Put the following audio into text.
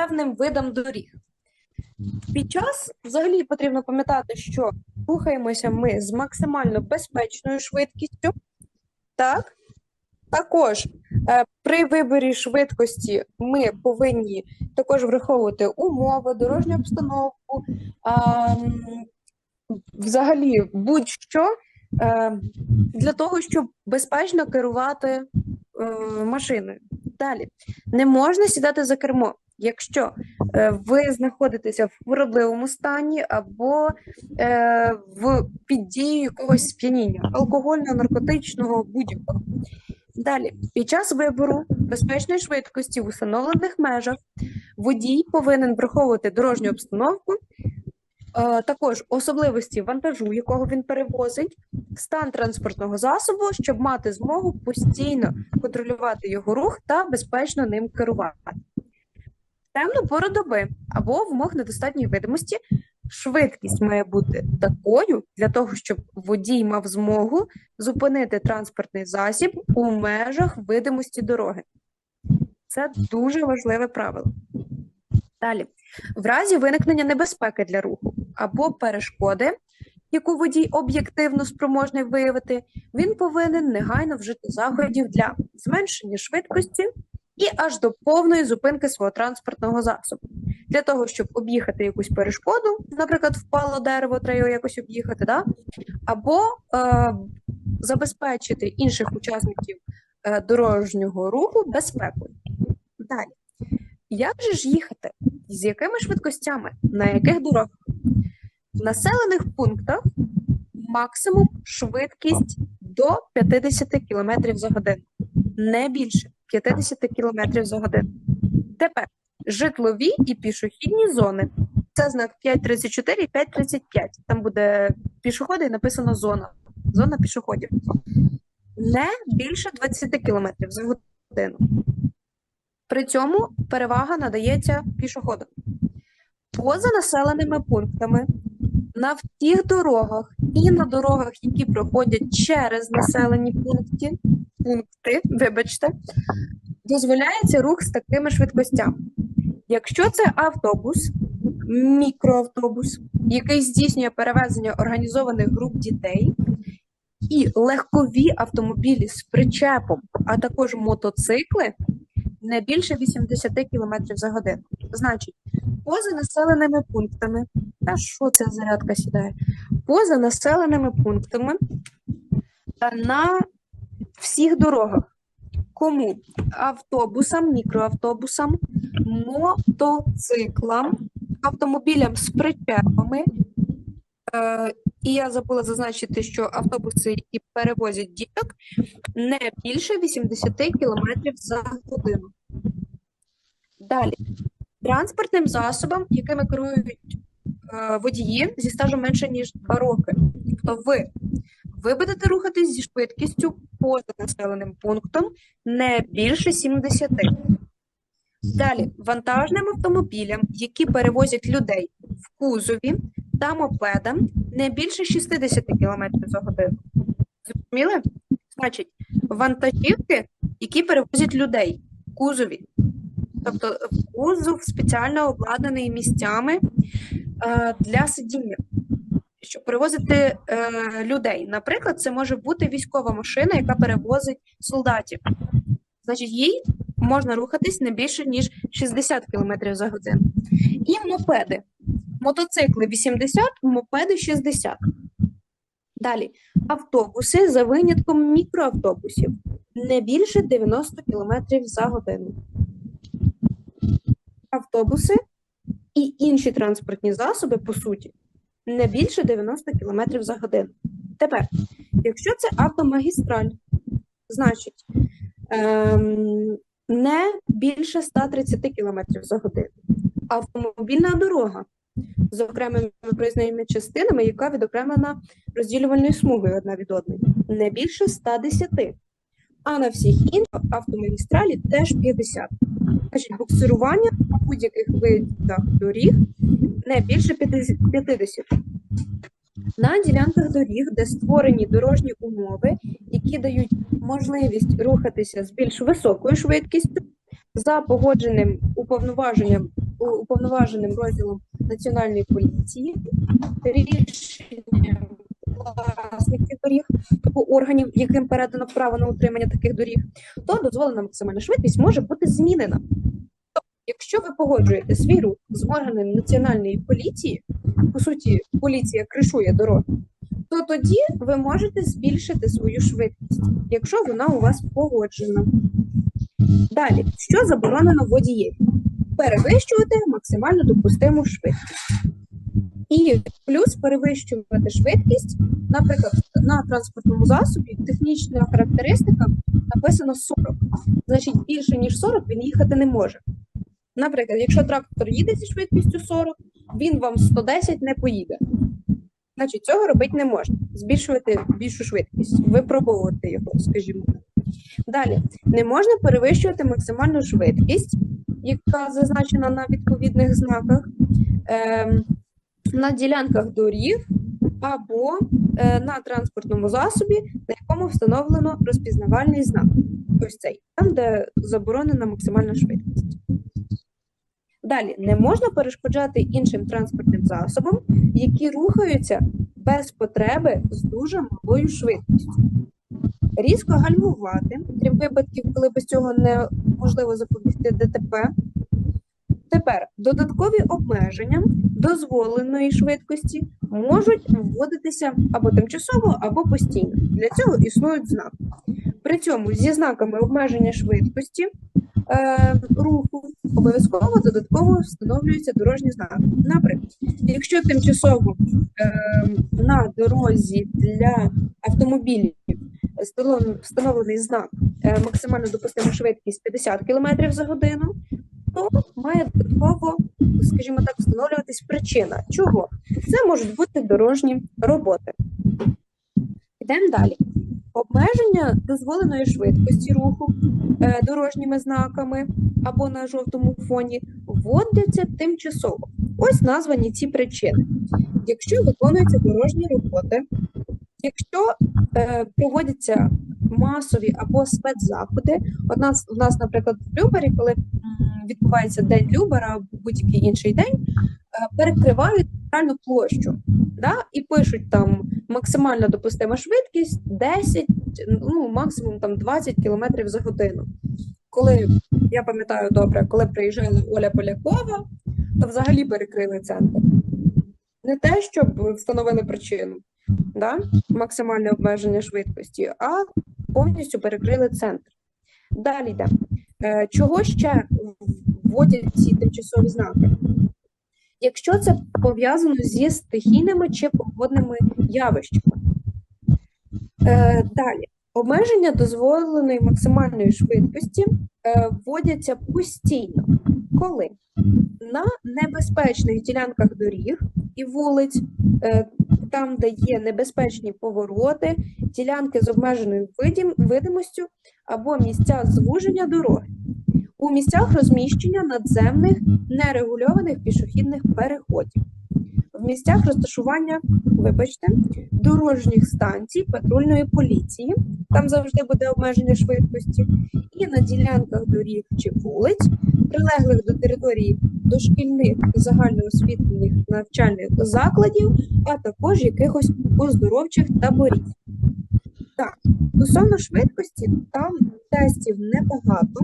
певним видам доріг. Під час взагалі потрібно пам'ятати, що рухаємося ми з максимально безпечною швидкістю. Так? Також е, при виборі швидкості ми повинні також враховувати умови, дорожню обстановку, м, взагалі будь-що е, для того, щоб безпечно керувати е, машиною. Далі не можна сідати за кермо, якщо е, ви знаходитеся в хворобливому стані або е, в під дією якогось сп'яніння, алкогольного, наркотичного, будь-якого. Далі, під час вибору безпечної швидкості в установлених межах водій повинен враховувати дорожню обстановку, е, також особливості вантажу, якого він перевозить, стан транспортного засобу, щоб мати змогу постійно контролювати його рух та безпечно ним керувати. Темну пору доби або в умовах недостатньої видимості швидкість має бути такою для того, щоб водій мав змогу зупинити транспортний засіб у межах видимості дороги. Це дуже важливе правило. Далі, в разі виникнення небезпеки для руху або перешкоди, яку водій об'єктивно спроможний виявити, він повинен негайно вжити заходів для зменшення швидкості і аж до повної зупинки свого транспортного засобу. Для того, щоб об'їхати якусь перешкоду, наприклад, впало дерево, треба його якось об'їхати, да? або е, забезпечити інших учасників е, дорожнього руху безпекою. Далі. Як же ж їхати? З якими швидкостями? На яких дорогах? В населених пунктах максимум швидкість до 50 км за годину, не більше 50 км за годину. Тепер житлові і пішохідні зони. Це знак 5.34 і 5.35. Там буде пішоходи і написано зона. Зона пішоходів. Не більше 20 км за годину. При цьому перевага надається пішоходам. Поза населеними пунктами на всіх дорогах і на дорогах, які проходять через населені пункти, пункти, вибачте, дозволяється рух з такими швидкостями. Якщо це автобус, мікроавтобус, який здійснює перевезення організованих груп дітей, і легкові автомобілі з причепом, а також мотоцикли не більше 80 км за годину. Значить, поза населеними пунктами, та що ця зарядка сідає? Поза населеними пунктами та на всіх дорогах. Кому? Автобусам, мікроавтобусам, мотоциклам, автомобілям з причепами. Е, і я забула зазначити, що автобуси, які перевозять діток, не більше 80 км за годину. Далі. Транспортним засобам, якими керують е, водії зі стажем менше, ніж 2 роки. Тобто ви, ви будете рухатись зі швидкістю поза населеним пунктом не більше 70. Далі, вантажним автомобілям, які перевозять людей в кузові та мопедам не більше 60 км за годину. Зрозуміли? Значить, вантажівки, які перевозять людей в кузові. Тобто кузов спеціально обладнаний місцями е, для сидіння, щоб перевозити е, людей. Наприклад, це може бути військова машина, яка перевозить солдатів. Значить, їй можна рухатись не більше, ніж 60 км за годину. І мопеди. Мотоцикли 80, мопеди 60. Далі. Автобуси за винятком мікроавтобусів не більше 90 км за годину. Автобуси і інші транспортні засоби, по суті, не більше 90 км за годину. Тепер, якщо це автомагістраль, значить ем, не більше 130 км за годину. Автомобільна дорога з окремими проїзними частинами, яка відокремлена розділювальною смугою одна від одної, не більше 110. А на всіх інших автомагістралі теж 50. Значить, буксирування на будь-яких видах доріг не більше 50. На ділянках доріг, де створені дорожні умови, які дають можливість рухатися з більш високою швидкістю, за погодженим уповноваженням уповноваженим розділом Національної поліції рішенням власників доріг або органів, яким передано право на утримання таких доріг, то дозволена максимальна швидкість може бути змінена. Якщо ви погоджуєте свій рух з органом національної поліції, по суті, поліція кришує дороги, то тоді ви можете збільшити свою швидкість, якщо вона у вас погоджена. Далі, що заборонено водієві? Перевищувати максимально допустиму швидкість. І плюс перевищувати швидкість, наприклад, на транспортному засобі технічна характеристика написано 40. Значить, більше ніж 40 він їхати не може. Наприклад, якщо трактор їде зі швидкістю 40, він вам 110 не поїде. Значить, цього робити не можна. Збільшувати більшу швидкість, випробовувати його, скажімо так. Далі, не можна перевищувати максимальну швидкість, яка зазначена на відповідних знаках, ем, на ділянках доріг або е, на транспортному засобі, на якому встановлено розпізнавальний знак. Ось цей, там, де заборонена максимальна швидкість. Далі, не можна перешкоджати іншим транспортним засобам, які рухаються без потреби з дуже малою швидкістю. Різко гальмувати, крім випадків, коли без цього неможливо запобігти ДТП. Тепер додаткові обмеження дозволеної швидкості можуть вводитися або тимчасово, або постійно. Для цього існують знаки. При цьому зі знаками обмеження швидкості е, руху обов'язково додатково встановлюються дорожні знаки. Наприклад, якщо тимчасово е, на дорозі для автомобілів встановлений знак е, максимально допустима швидкість 50 км за годину, то має додатково, скажімо так, встановлюватись причина. Чого? Це можуть бути дорожні роботи. Йдемо далі. Обмеження дозволеної швидкості руху е, дорожніми знаками або на жовтому фоні вводяться тимчасово. Ось названі ці причини. Якщо виконуються дорожні роботи, якщо е, проводяться масові або спецзаходи, от нас, у нас, наприклад, в Любері, коли відбувається День Любера або будь-який інший день, е, перекривають центральну площу да, і пишуть там максимальна допустима швидкість 10, ну максимум там 20 км за годину. Коли я пам'ятаю добре, коли приїжджала Оля Полякова, то взагалі перекрили центр. Не те, щоб встановили причину, да? максимальне обмеження швидкості, а повністю перекрили центр. Далі йде. Е, Чого ще вводять ці тимчасові знаки? Якщо це пов'язано зі стихійними чи погодними явищами. Е, Далі. Обмеження дозволеної максимальної швидкості е, вводяться постійно. Коли? На небезпечних ділянках доріг і вулиць, е, там, де є небезпечні повороти, ділянки з обмеженою видім- видимостю або місця звуження дороги. У місцях розміщення надземних нерегульованих пішохідних переходів. В місцях розташування, вибачте, дорожніх станцій патрульної поліції, там завжди буде обмеження швидкості, і на ділянках доріг чи вулиць, прилеглих до території дошкільних і загальноосвітніх навчальних закладів, а також якихось оздоровчих таборів. Так, стосовно швидкості, там тестів небагато,